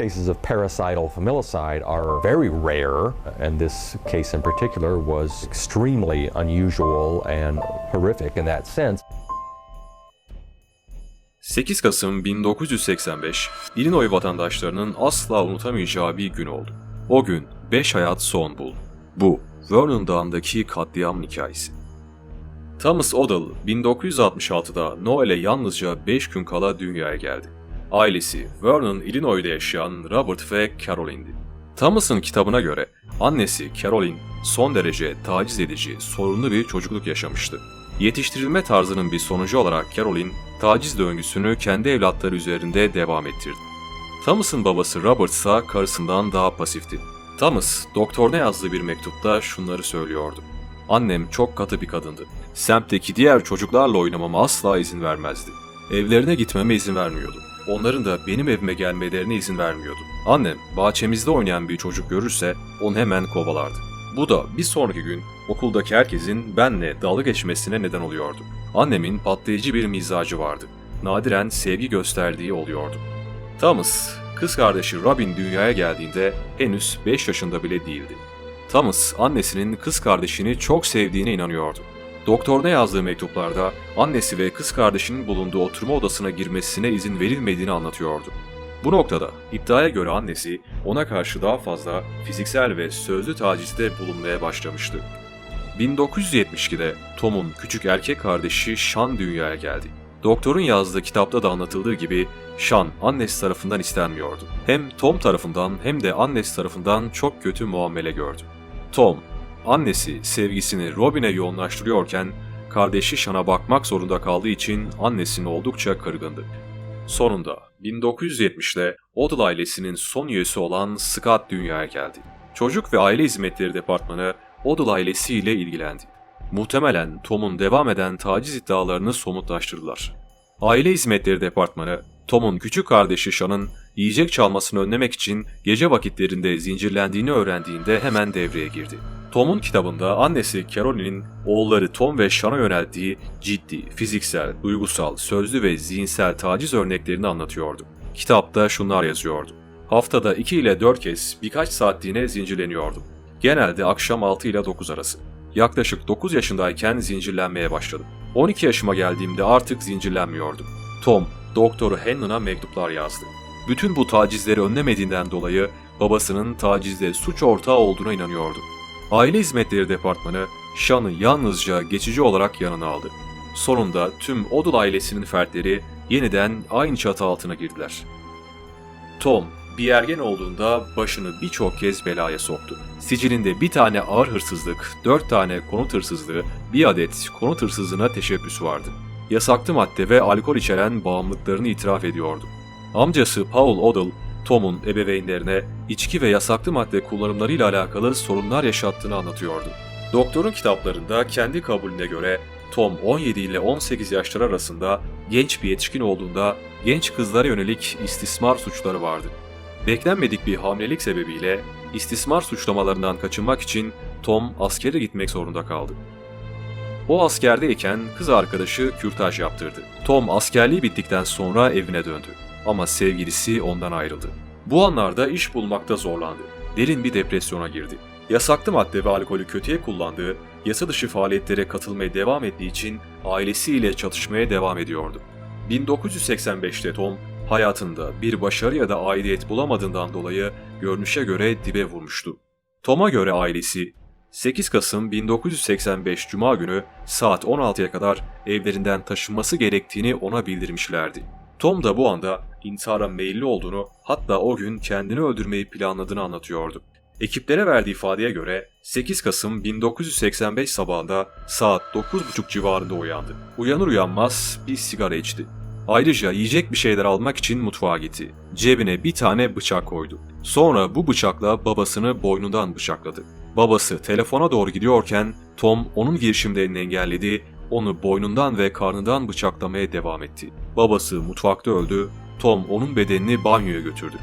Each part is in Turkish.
Cases of parasital familicide are very rare, and this case in particular was extremely unusual and horrific in that sense. 8 Kasım 1985, Illinois vatandaşlarının asla unutamayacağı bir gün oldu. O gün 5 hayat son buldu. Bu, Vernon Dağı'ndaki katliam hikayesi. Thomas Odell 1966'da Noel'e yalnızca 5 gün kala dünyaya geldi. Ailesi Vernon, Illinois'da yaşayan Robert ve Caroline'di. Thomas'ın kitabına göre annesi Caroline son derece taciz edici, sorunlu bir çocukluk yaşamıştı. Yetiştirilme tarzının bir sonucu olarak Caroline, taciz döngüsünü kendi evlatları üzerinde devam ettirdi. Thomas'ın babası Robert ise karısından daha pasifti. Thomas, doktoruna yazdığı bir mektupta şunları söylüyordu. Annem çok katı bir kadındı. Semtteki diğer çocuklarla oynamama asla izin vermezdi. Evlerine gitmeme izin vermiyordu. Onların da benim evime gelmelerine izin vermiyordu. Annem bahçemizde oynayan bir çocuk görürse onu hemen kovalardı. Bu da bir sonraki gün okuldaki herkesin benle dalga geçmesine neden oluyordu. Annemin patlayıcı bir mizacı vardı. Nadiren sevgi gösterdiği oluyordu. Thomas, kız kardeşi Robin dünyaya geldiğinde henüz 5 yaşında bile değildi. Thomas, annesinin kız kardeşini çok sevdiğine inanıyordu. Doktoruna yazdığı mektuplarda annesi ve kız kardeşinin bulunduğu oturma odasına girmesine izin verilmediğini anlatıyordu. Bu noktada iddiaya göre annesi ona karşı daha fazla fiziksel ve sözlü tacizde bulunmaya başlamıştı. 1972'de Tom'un küçük erkek kardeşi Sean dünyaya geldi. Doktorun yazdığı kitapta da anlatıldığı gibi Sean annesi tarafından istenmiyordu. Hem Tom tarafından hem de annesi tarafından çok kötü muamele gördü. Tom, annesi sevgisini Robin'e yoğunlaştırıyorken kardeşi Sean'a bakmak zorunda kaldığı için annesine oldukça kırgındı. Sonunda 1970'te Odell ailesinin son üyesi olan Scott dünyaya geldi. Çocuk ve Aile Hizmetleri Departmanı Odell ailesiyle ilgilendi. Muhtemelen Tom'un devam eden taciz iddialarını somutlaştırdılar. Aile Hizmetleri Departmanı, Tom'un küçük kardeşi Sean'ın yiyecek çalmasını önlemek için gece vakitlerinde zincirlendiğini öğrendiğinde hemen devreye girdi. Tom'un kitabında annesi Caroline'in oğulları Tom ve Sean'a yönelttiği ciddi, fiziksel, duygusal, sözlü ve zihinsel taciz örneklerini anlatıyordu. Kitapta şunlar yazıyordu. Haftada 2 ile 4 kez birkaç saatliğine zincirleniyordum. Genelde akşam 6 ile 9 arası. Yaklaşık 9 yaşındayken zincirlenmeye başladım. 12 yaşıma geldiğimde artık zincirlenmiyordum. Tom, doktoru Hannon'a mektuplar yazdı. Bütün bu tacizleri önlemediğinden dolayı babasının tacizde suç ortağı olduğuna inanıyordu. Aile Hizmetleri Departmanı Sean'ı yalnızca geçici olarak yanına aldı. Sonunda tüm Odell ailesinin fertleri yeniden aynı çatı altına girdiler. Tom, bir ergen olduğunda başını birçok kez belaya soktu. Sicilinde bir tane ağır hırsızlık, dört tane konut hırsızlığı, bir adet konut hırsızlığına teşebbüsü vardı. Yasaklı madde ve alkol içeren bağımlılıklarını itiraf ediyordu. Amcası Paul Odell, Tom'un ebeveynlerine içki ve yasaklı madde kullanımlarıyla alakalı sorunlar yaşattığını anlatıyordu. Doktorun kitaplarında kendi kabulüne göre Tom 17 ile 18 yaşları arasında genç bir yetişkin olduğunda genç kızlara yönelik istismar suçları vardı. Beklenmedik bir hamilelik sebebiyle istismar suçlamalarından kaçınmak için Tom askere gitmek zorunda kaldı. O askerdeyken kız arkadaşı kürtaj yaptırdı. Tom askerliği bittikten sonra evine döndü. Ama sevgilisi ondan ayrıldı. Bu anlarda iş bulmakta zorlandı. Derin bir depresyona girdi. Yasaklı madde ve alkolü kötüye kullandığı, yasa dışı faaliyetlere katılmaya devam ettiği için ailesiyle çatışmaya devam ediyordu. 1985'te Tom, hayatında bir başarı ya da aidiyet bulamadığından dolayı görünüşe göre dibe vurmuştu. Tom'a göre ailesi 8 Kasım 1985 Cuma günü saat 16'ya kadar evlerinden taşınması gerektiğini ona bildirmişlerdi. Tom da bu anda intihara meyilli olduğunu hatta o gün kendini öldürmeyi planladığını anlatıyordu. Ekiplere verdiği ifadeye göre 8 Kasım 1985 sabahında saat 9.30 civarında uyandı. Uyanır uyanmaz bir sigara içti. Ayrıca yiyecek bir şeyler almak için mutfağa gitti. Cebine bir tane bıçak koydu. Sonra bu bıçakla babasını boynundan bıçakladı. Babası telefona doğru gidiyorken Tom onun girişimlerini engelledi, onu boynundan ve karnından bıçaklamaya devam etti. Babası mutfakta öldü, Tom onun bedenini banyoya götürdü.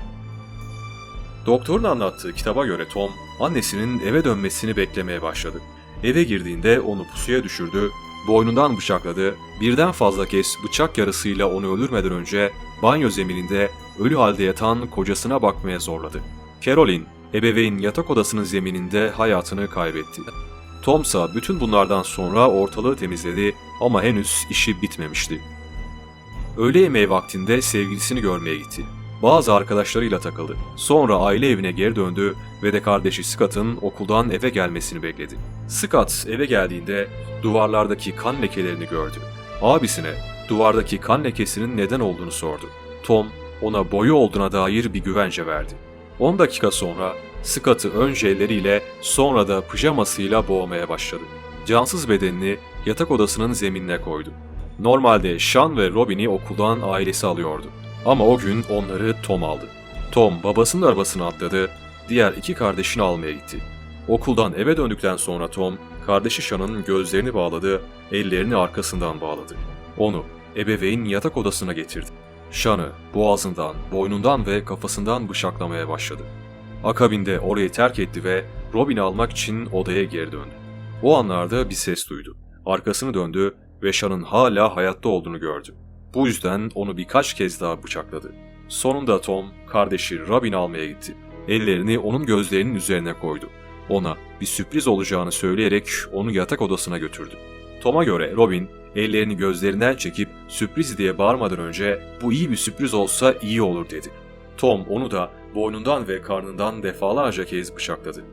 Doktorun anlattığı kitaba göre Tom, annesinin eve dönmesini beklemeye başladı. Eve girdiğinde onu pusuya düşürdü, boynundan bıçakladı, birden fazla kez bıçak yarısıyla onu öldürmeden önce banyo zemininde ölü halde yatan kocasına bakmaya zorladı. Carolyn, ebeveyn yatak odasının zemininde hayatını kaybetti. Tom ise bütün bunlardan sonra ortalığı temizledi ama henüz işi bitmemişti. Öğle yemeği vaktinde sevgilisini görmeye gitti. Bazı arkadaşlarıyla takıldı. Sonra aile evine geri döndü ve de kardeşi Scott'ın okuldan eve gelmesini bekledi. Scott eve geldiğinde duvarlardaki kan lekelerini gördü. Abisine duvardaki kan lekesinin neden olduğunu sordu. Tom ona boyu olduğuna dair bir güvence verdi. 10 dakika sonra Scott'ı önce elleriyle sonra da pijamasıyla boğmaya başladı. Cansız bedenini yatak odasının zeminine koydu. Normalde Sean ve Robin'i okuldan ailesi alıyordu. Ama o gün onları Tom aldı. Tom babasının arabasına atladı, diğer iki kardeşini almaya gitti. Okuldan eve döndükten sonra Tom, kardeşi Sean'ın gözlerini bağladı, ellerini arkasından bağladı. Onu ebeveyn yatak odasına getirdi. Sean'ı boğazından, boynundan ve kafasından bıçaklamaya başladı. Akabinde orayı terk etti ve Robin'i almak için odaya geri döndü. O anlarda bir ses duydu. Arkasını döndü ve Sean'ın hala hayatta olduğunu gördü. Bu yüzden onu birkaç kez daha bıçakladı. Sonunda Tom, kardeşi Robin'i almaya gitti. Ellerini onun gözlerinin üzerine koydu. Ona bir sürpriz olacağını söyleyerek onu yatak odasına götürdü. Tom'a göre Robin, ellerini gözlerinden çekip sürpriz diye bağırmadan önce bu iyi bir sürpriz olsa iyi olur dedi. Tom onu da boynundan ve karnından defalarca kez bıçakladı.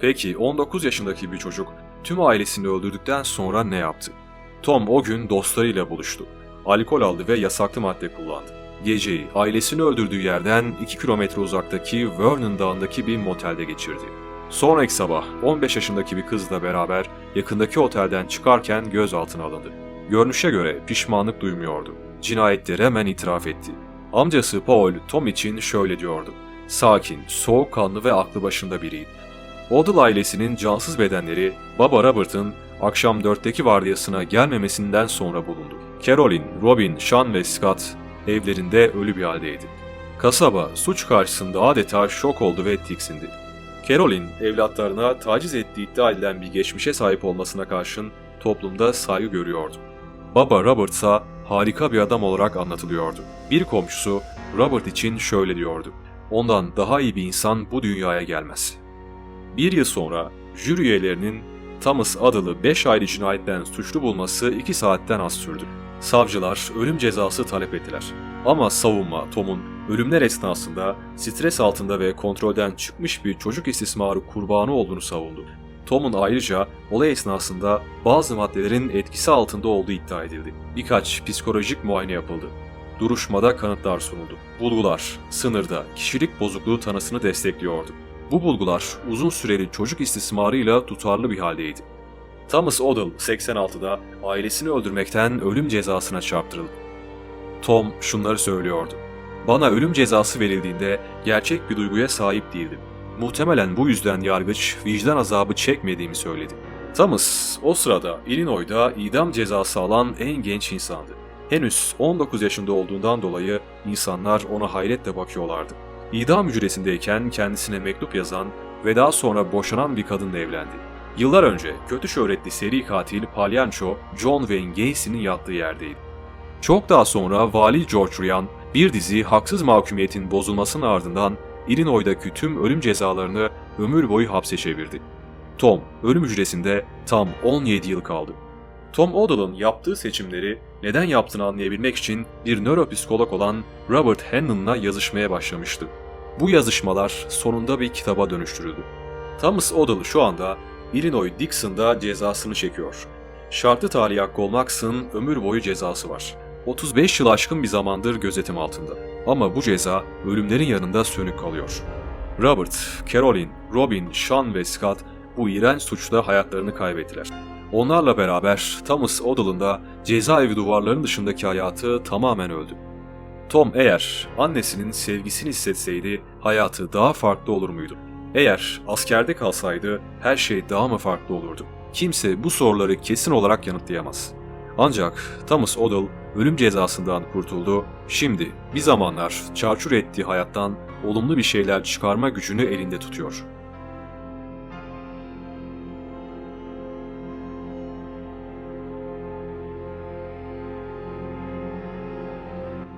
Peki 19 yaşındaki bir çocuk tüm ailesini öldürdükten sonra ne yaptı? Tom o gün dostlarıyla buluştu. Alkol aldı ve yasaklı madde kullandı. Geceyi ailesini öldürdüğü yerden 2 kilometre uzaktaki Vernon Dağı'ndaki bir motelde geçirdi. Sonraki sabah 15 yaşındaki bir kızla beraber yakındaki otelden çıkarken gözaltına alındı. Görünüşe göre pişmanlık duymuyordu. Cinayetleri hemen itiraf etti. Amcası Paul, Tom için şöyle diyordu. Sakin, soğukkanlı ve aklı başında biriydi. Odell ailesinin cansız bedenleri Baba Robert'ın akşam dörtteki vardiyasına gelmemesinden sonra bulundu. Carolyn, Robin, Sean ve Scott evlerinde ölü bir haldeydi. Kasaba suç karşısında adeta şok oldu ve tiksindi. Carolyn, evlatlarına taciz ettiği iddia edilen bir geçmişe sahip olmasına karşın toplumda saygı görüyordu. Baba Robert ise harika bir adam olarak anlatılıyordu. Bir komşusu Robert için şöyle diyordu. Ondan daha iyi bir insan bu dünyaya gelmez. Bir yıl sonra jüri üyelerinin Thomas adlı 5 ayrı cinayetten suçlu bulması 2 saatten az sürdü. Savcılar ölüm cezası talep ettiler. Ama savunma Tom'un ölümler esnasında stres altında ve kontrolden çıkmış bir çocuk istismarı kurbanı olduğunu savundu. Tom'un ayrıca olay esnasında bazı maddelerin etkisi altında olduğu iddia edildi. Birkaç psikolojik muayene yapıldı. Duruşmada kanıtlar sunuldu. Bulgular sınırda kişilik bozukluğu tanısını destekliyordu. Bu bulgular uzun süreli çocuk istismarıyla tutarlı bir haldeydi. Thomas Odell 86'da ailesini öldürmekten ölüm cezasına çarptırıldı. Tom şunları söylüyordu. Bana ölüm cezası verildiğinde gerçek bir duyguya sahip değildim. Muhtemelen bu yüzden yargıç vicdan azabı çekmediğimi söyledi. Thomas o sırada Illinois'da idam cezası alan en genç insandı. Henüz 19 yaşında olduğundan dolayı insanlar ona hayretle bakıyorlardı. İdam hücresindeyken kendisine mektup yazan ve daha sonra boşanan bir kadınla evlendi. Yıllar önce kötü şöhretli seri katil palyanço John Wayne Gacy'nin yattığı yerdeydi. Çok daha sonra Vali George Ryan bir dizi haksız mahkumiyetin bozulmasının ardından Illinois'daki tüm ölüm cezalarını ömür boyu hapse çevirdi. Tom ölüm hücresinde tam 17 yıl kaldı. Tom Odell'ın yaptığı seçimleri neden yaptığını anlayabilmek için bir nöropsikolog olan Robert Hannon'la yazışmaya başlamıştı. Bu yazışmalar sonunda bir kitaba dönüştürüldü. Thomas Odell şu anda Illinois Dixon'da cezasını çekiyor. Şartlı tahliye hakkı olmaksın ömür boyu cezası var. 35 yıl aşkın bir zamandır gözetim altında. Ama bu ceza ölümlerin yanında sönük kalıyor. Robert, Carolyn, Robin, Sean ve Scott bu iğrenç suçla hayatlarını kaybettiler. Onlarla beraber Thomas Odell'ın da cezaevi duvarlarının dışındaki hayatı tamamen öldü. Tom eğer annesinin sevgisini hissetseydi hayatı daha farklı olur muydu? Eğer askerde kalsaydı her şey daha mı farklı olurdu? Kimse bu soruları kesin olarak yanıtlayamaz. Ancak Thomas Odell ölüm cezasından kurtuldu. Şimdi bir zamanlar çarçur ettiği hayattan olumlu bir şeyler çıkarma gücünü elinde tutuyor.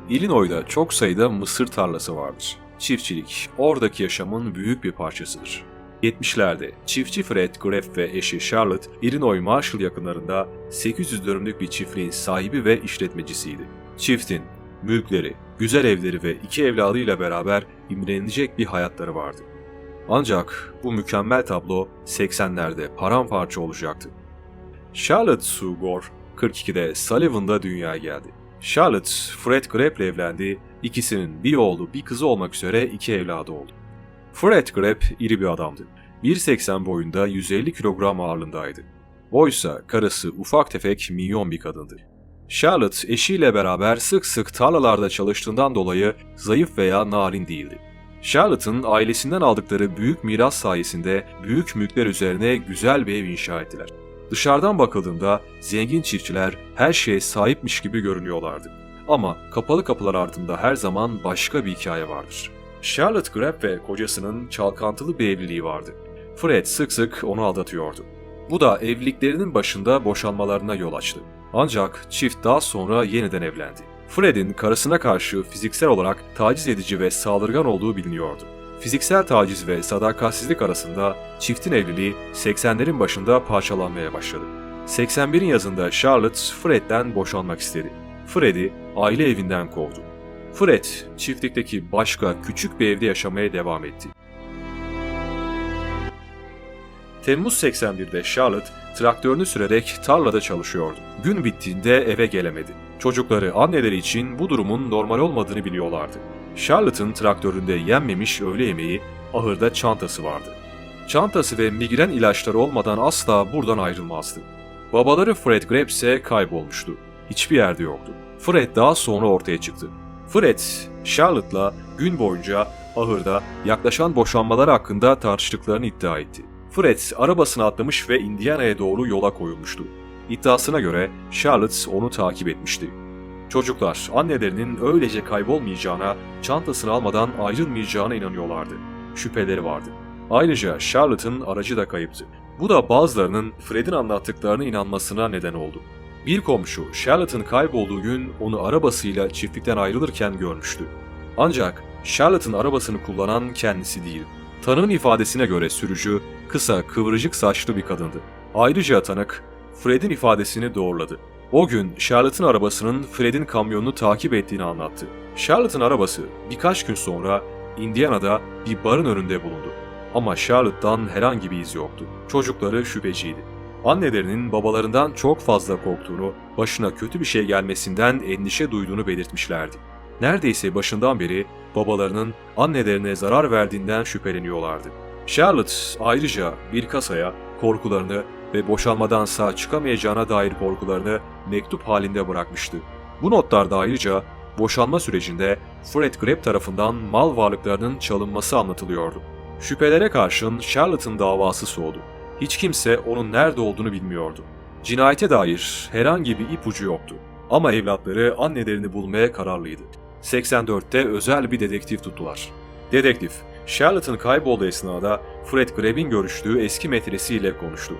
Illinois'da çok sayıda mısır tarlası vardır. Çiftçilik, oradaki yaşamın büyük bir parçasıdır. 70'lerde çiftçi Fred Greff ve eşi Charlotte, Illinois Marshall yakınlarında 800 dönümlük bir çiftliğin sahibi ve işletmecisiydi. Çiftin, mülkleri, güzel evleri ve iki evladıyla beraber imrenilecek bir hayatları vardı. Ancak bu mükemmel tablo 80'lerde paramparça olacaktı. Charlotte Sue Gore 42'de Sullivan'da dünyaya geldi. Charlotte, Fred Grepp'le evlendi, ikisinin bir oğlu bir kızı olmak üzere iki evladı oldu. Fred Grepp iri bir adamdı. 1.80 boyunda 150 kilogram ağırlığındaydı. Oysa karısı ufak tefek minyon bir kadındı. Charlotte eşiyle beraber sık sık tarlalarda çalıştığından dolayı zayıf veya narin değildi. Charlotte'ın ailesinden aldıkları büyük miras sayesinde büyük mülkler üzerine güzel bir ev inşa ettiler. Dışarıdan bakıldığında zengin çiftçiler her şeye sahipmiş gibi görünüyorlardı. Ama kapalı kapılar ardında her zaman başka bir hikaye vardır. Charlotte Grepp ve kocasının çalkantılı bir evliliği vardı. Fred sık sık onu aldatıyordu. Bu da evliliklerinin başında boşanmalarına yol açtı. Ancak çift daha sonra yeniden evlendi. Fred'in karısına karşı fiziksel olarak taciz edici ve saldırgan olduğu biliniyordu. Fiziksel taciz ve sadakatsizlik arasında çiftin evliliği 80'lerin başında parçalanmaya başladı. 81'in yazında Charlotte Fred'den boşanmak istedi. Fred'i aile evinden kovdu. Fred, çiftlikteki başka küçük bir evde yaşamaya devam etti. Temmuz 81'de Charlotte traktörünü sürerek tarlada çalışıyordu. Gün bittiğinde eve gelemedi. Çocukları anneleri için bu durumun normal olmadığını biliyorlardı. Charlotte'ın traktöründe yenmemiş öğle yemeği, ahırda çantası vardı. Çantası ve migren ilaçları olmadan asla buradan ayrılmazdı. Babaları Fred Grepp ise kaybolmuştu. Hiçbir yerde yoktu. Fred daha sonra ortaya çıktı. Fred, Charlotte'la gün boyunca ahırda yaklaşan boşanmalar hakkında tartıştıklarını iddia etti. Fred arabasına atlamış ve Indiana'ya doğru yola koyulmuştu. İddiasına göre Charlotte onu takip etmişti. Çocuklar annelerinin öylece kaybolmayacağına, çantasını almadan ayrılmayacağına inanıyorlardı. Şüpheleri vardı. Ayrıca Charlotte'ın aracı da kayıptı. Bu da bazılarının Fred'in anlattıklarına inanmasına neden oldu. Bir komşu Charlotte'ın kaybolduğu gün onu arabasıyla çiftlikten ayrılırken görmüştü. Ancak Charlotte'ın arabasını kullanan kendisi değil. Tanığın ifadesine göre sürücü kısa, kıvırcık saçlı bir kadındı. Ayrıca tanık Fred'in ifadesini doğruladı. O gün Charlotte'ın arabasının Fred'in kamyonunu takip ettiğini anlattı. Charlotte'ın arabası birkaç gün sonra Indiana'da bir barın önünde bulundu. Ama Charlotte'dan herhangi bir iz yoktu. Çocukları şüpheciydi. Annelerinin babalarından çok fazla korktuğunu, başına kötü bir şey gelmesinden endişe duyduğunu belirtmişlerdi. Neredeyse başından beri babalarının annelerine zarar verdiğinden şüpheleniyorlardı. Charlotte ayrıca bir kasaya korkularını ve boşanmadan sağ çıkamayacağına dair korkularını mektup halinde bırakmıştı. Bu notlarda ayrıca boşanma sürecinde Fred Grepp tarafından mal varlıklarının çalınması anlatılıyordu. Şüphelere karşın Charlotte'ın davası soğudu. Hiç kimse onun nerede olduğunu bilmiyordu. Cinayete dair herhangi bir ipucu yoktu. Ama evlatları annelerini bulmaya kararlıydı. 84'te özel bir dedektif tuttular. Dedektif, Charlotte'ın kaybolduğu esnada Fred Grebb'in görüştüğü eski metresiyle konuştu.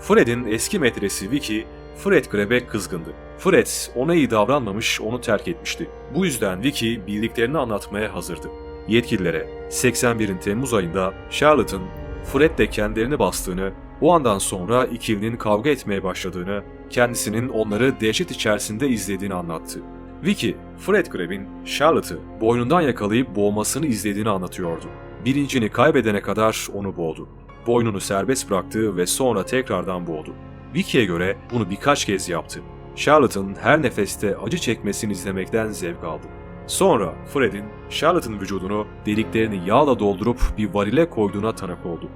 Fred'in eski metresi Vicky, Fred Grebb'e kızgındı. Fred ona iyi davranmamış, onu terk etmişti. Bu yüzden Vicky bildiklerini anlatmaya hazırdı. Yetkililere 81'in Temmuz ayında Charlotte'ın Fred'le kendilerini bastığını, o andan sonra ikilinin kavga etmeye başladığını, kendisinin onları dehşet içerisinde izlediğini anlattı. Vicky, Fred Grebb'in Charlotte'ı boynundan yakalayıp boğmasını izlediğini anlatıyordu. Birincini kaybedene kadar onu boğdu. Boynunu serbest bıraktı ve sonra tekrardan boğdu. Vicky'ye göre bunu birkaç kez yaptı. Charlotte'ın her nefeste acı çekmesini izlemekten zevk aldı. Sonra Fred'in Charlotte'ın vücudunu deliklerini yağla doldurup bir varile koyduğuna tanık oldu.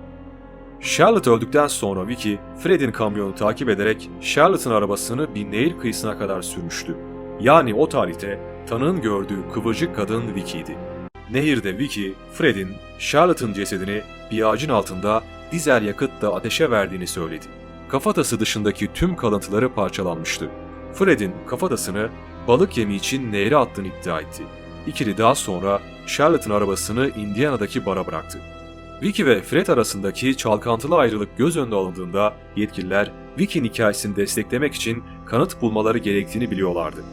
Charlotte öldükten sonra Vicky, Fred'in kamyonu takip ederek Charlotte'ın arabasını bir nehir kıyısına kadar sürmüştü. Yani o tarihte tanığın gördüğü kıvırcık kadın Vicky'ydi. Nehirde Vicky, Fred'in Charlotte'ın cesedini bir ağacın altında dizel yakıtla ateşe verdiğini söyledi. Kafatası dışındaki tüm kalıntıları parçalanmıştı. Fred'in kafatasını balık yemi için nehre attığını iddia etti. İkili daha sonra Charlotte'ın arabasını Indiana'daki bara bıraktı. Vicky ve Fred arasındaki çalkantılı ayrılık göz önüne alındığında yetkililer Vicky'nin hikayesini desteklemek için kanıt bulmaları gerektiğini biliyorlardı.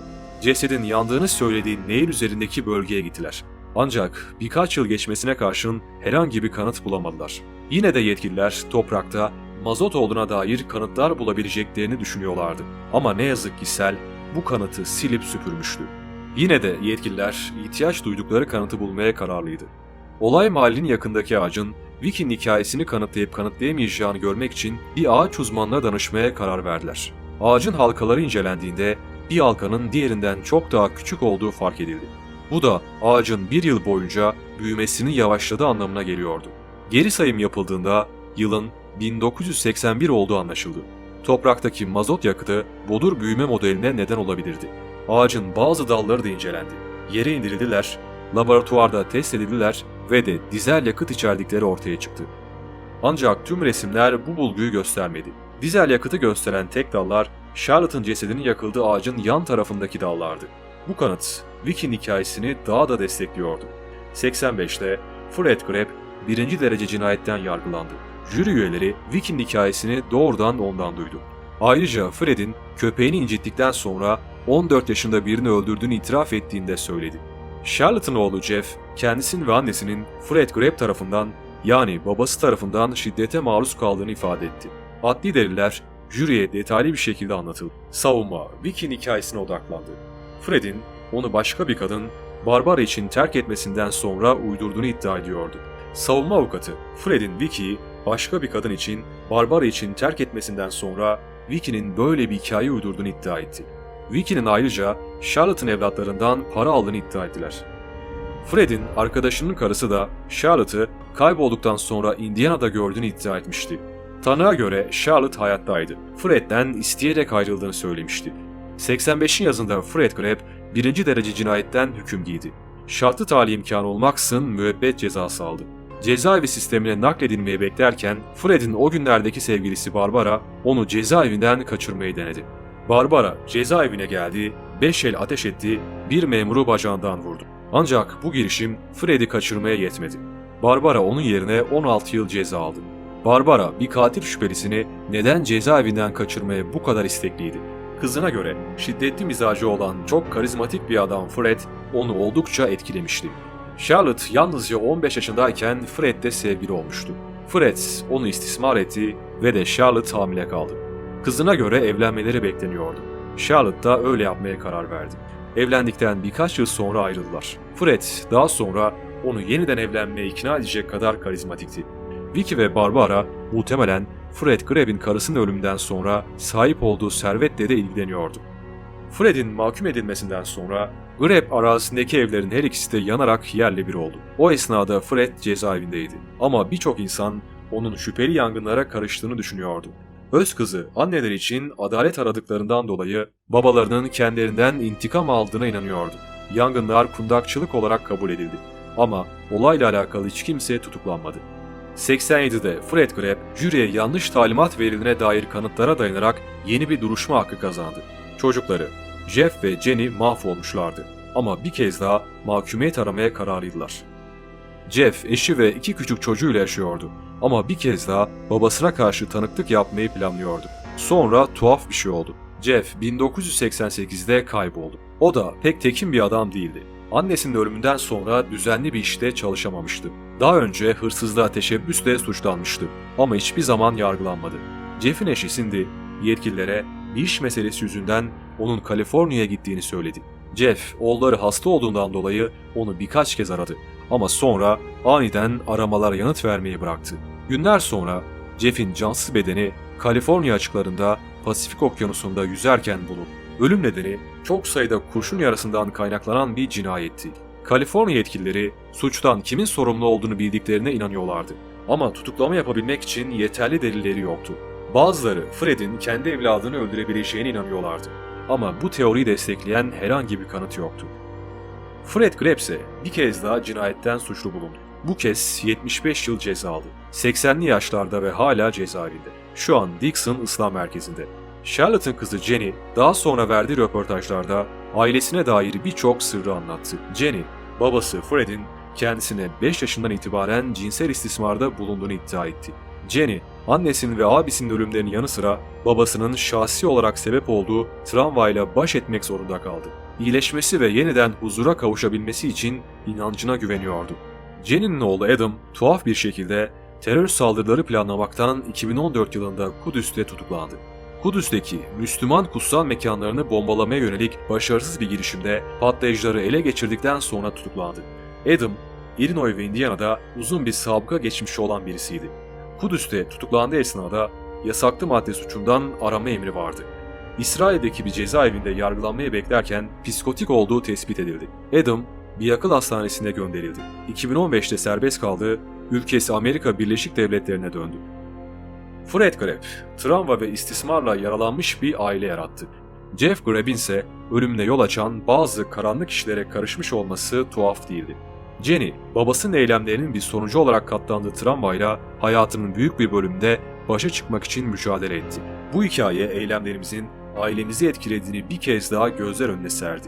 cesedin yandığını söylediği nehir üzerindeki bölgeye gittiler. Ancak birkaç yıl geçmesine karşın herhangi bir kanıt bulamadılar. Yine de yetkililer toprakta mazot olduğuna dair kanıtlar bulabileceklerini düşünüyorlardı. Ama ne yazık ki sel bu kanıtı silip süpürmüştü. Yine de yetkililer ihtiyaç duydukları kanıtı bulmaya kararlıydı. Olay mahallinin yakındaki ağacın Viking hikayesini kanıtlayıp kanıtlayamayacağını görmek için bir ağaç uzmanına danışmaya karar verdiler. Ağacın halkaları incelendiğinde bir halkanın diğerinden çok daha küçük olduğu fark edildi. Bu da ağacın bir yıl boyunca büyümesinin yavaşladığı anlamına geliyordu. Geri sayım yapıldığında yılın 1981 olduğu anlaşıldı. Topraktaki mazot yakıtı bodur büyüme modeline neden olabilirdi. Ağacın bazı dalları da incelendi. Yere indirildiler, laboratuvarda test edildiler ve de dizel yakıt içerdikleri ortaya çıktı. Ancak tüm resimler bu bulguyu göstermedi. Dizel yakıtı gösteren tek dallar Charlotte'ın cesedinin yakıldığı ağacın yan tarafındaki dallardı. Bu kanıt Viking hikayesini daha da destekliyordu. 85'te Fred Greb birinci derece cinayetten yargılandı. Jüri üyeleri Viking hikayesini doğrudan ondan duydu. Ayrıca Fred'in köpeğini incittikten sonra 14 yaşında birini öldürdüğünü itiraf ettiğini de söyledi. Charlotte'ın oğlu Jeff, kendisinin ve annesinin Fred Greb tarafından yani babası tarafından şiddete maruz kaldığını ifade etti. Adli deliller jüriye detaylı bir şekilde anlatıldı. Savunma Viking hikayesine odaklandı. Fred'in onu başka bir kadın Barbara için terk etmesinden sonra uydurduğunu iddia ediyordu. Savunma avukatı Fred'in Vicky'yi başka bir kadın için Barbara için terk etmesinden sonra Vicky'nin böyle bir hikaye uydurduğunu iddia etti. Vicky'nin ayrıca Charlotte'ın evlatlarından para aldığını iddia ettiler. Fred'in arkadaşının karısı da Charlotte'ı kaybolduktan sonra Indiana'da gördüğünü iddia etmişti. Tanığa göre Charlotte hayattaydı. Fred'den isteyerek ayrıldığını söylemişti. 85'in yazında Fred Greb birinci derece cinayetten hüküm giydi. Şartlı tahliye imkanı olmaksızın müebbet cezası aldı. Cezaevi sistemine nakledilmeyi beklerken Fred'in o günlerdeki sevgilisi Barbara onu cezaevinden kaçırmayı denedi. Barbara cezaevine geldi, beş el ateş etti, bir memuru bacağından vurdu. Ancak bu girişim Fred'i kaçırmaya yetmedi. Barbara onun yerine 16 yıl ceza aldı. Barbara bir katil şüphelisini neden cezaevinden kaçırmaya bu kadar istekliydi? Kızına göre şiddetli mizacı olan çok karizmatik bir adam Fred onu oldukça etkilemişti. Charlotte yalnızca 15 yaşındayken Fred'le sevgili olmuştu. Fred onu istismar etti ve de Charlotte hamile kaldı. Kızına göre evlenmeleri bekleniyordu. Charlotte da öyle yapmaya karar verdi. Evlendikten birkaç yıl sonra ayrıldılar. Fred daha sonra onu yeniden evlenmeye ikna edecek kadar karizmatikti. Vicky ve Barbara muhtemelen Fred Greb'in karısının ölümünden sonra sahip olduğu servetle de ilgileniyordu. Fred'in mahkum edilmesinden sonra Greb arazisindeki evlerin her ikisi de yanarak yerle bir oldu. O esnada Fred cezaevindeydi. Ama birçok insan onun şüpheli yangınlara karıştığını düşünüyordu. Öz kızı anneler için adalet aradıklarından dolayı babalarının kendilerinden intikam aldığına inanıyordu. Yangınlar kundakçılık olarak kabul edildi. Ama olayla alakalı hiç kimse tutuklanmadı. 87'de Fred Greb, jüriye yanlış talimat verildiğine dair kanıtlara dayanarak yeni bir duruşma hakkı kazandı. Çocukları, Jeff ve Jenny mahvolmuşlardı ama bir kez daha mahkumiyet aramaya kararlıydılar. Jeff eşi ve iki küçük çocuğuyla yaşıyordu ama bir kez daha babasına karşı tanıklık yapmayı planlıyordu. Sonra tuhaf bir şey oldu. Jeff 1988'de kayboldu. O da pek tekin bir adam değildi. Annesinin ölümünden sonra düzenli bir işte çalışamamıştı. Daha önce hırsızlığa teşebbüsle suçlanmıştı ama hiçbir zaman yargılanmadı. Jeff'in eşi Cindy yetkililere bir iş meselesi yüzünden onun Kaliforniya'ya gittiğini söyledi. Jeff, oğulları hasta olduğundan dolayı onu birkaç kez aradı ama sonra aniden aramalara yanıt vermeyi bıraktı. Günler sonra Jeff'in cansız bedeni Kaliforniya açıklarında Pasifik Okyanusu'nda yüzerken bulundu. Ölüm nedeni çok sayıda kurşun yarasından kaynaklanan bir cinayetti. Kaliforniya yetkilileri suçtan kimin sorumlu olduğunu bildiklerine inanıyorlardı. Ama tutuklama yapabilmek için yeterli delilleri yoktu. Bazıları Fred'in kendi evladını öldürebileceğine inanıyorlardı. Ama bu teoriyi destekleyen herhangi bir kanıt yoktu. Fred Greb ise bir kez daha cinayetten suçlu bulundu. Bu kez 75 yıl ceza aldı. 80'li yaşlarda ve hala cezaevinde. Şu an Dixon Islam Merkezi'nde. Charlotte'ın kızı Jenny daha sonra verdiği röportajlarda ailesine dair birçok sırrı anlattı. Jenny, babası Fred'in kendisine 5 yaşından itibaren cinsel istismarda bulunduğunu iddia etti. Jenny, annesinin ve abisinin ölümlerinin yanı sıra babasının şahsi olarak sebep olduğu travmayla baş etmek zorunda kaldı. İyileşmesi ve yeniden huzura kavuşabilmesi için inancına güveniyordu. Jenny'nin oğlu Adam tuhaf bir şekilde terör saldırıları planlamaktan 2014 yılında Kudüs'te tutuklandı. Kudüs'teki Müslüman kutsal mekanlarını bombalamaya yönelik başarısız bir girişimde patlayıcıları ele geçirdikten sonra tutuklandı. Adam, Illinois ve Indiana'da uzun bir sabıka geçmişi olan birisiydi. Kudüs'te tutuklandığı esnada yasaklı madde suçundan arama emri vardı. İsrail'deki bir cezaevinde yargılanmaya beklerken psikotik olduğu tespit edildi. Adam bir akıl hastanesine gönderildi. 2015'te serbest kaldı, ülkesi Amerika Birleşik Devletleri'ne döndü. Fred Greb, travma ve istismarla yaralanmış bir aile yarattı. Jeff Greb'in ise ölümüne yol açan bazı karanlık işlere karışmış olması tuhaf değildi. Jenny, babasının eylemlerinin bir sonucu olarak katlandığı travmayla hayatının büyük bir bölümünde başa çıkmak için mücadele etti. Bu hikaye eylemlerimizin ailemizi etkilediğini bir kez daha gözler önüne serdi.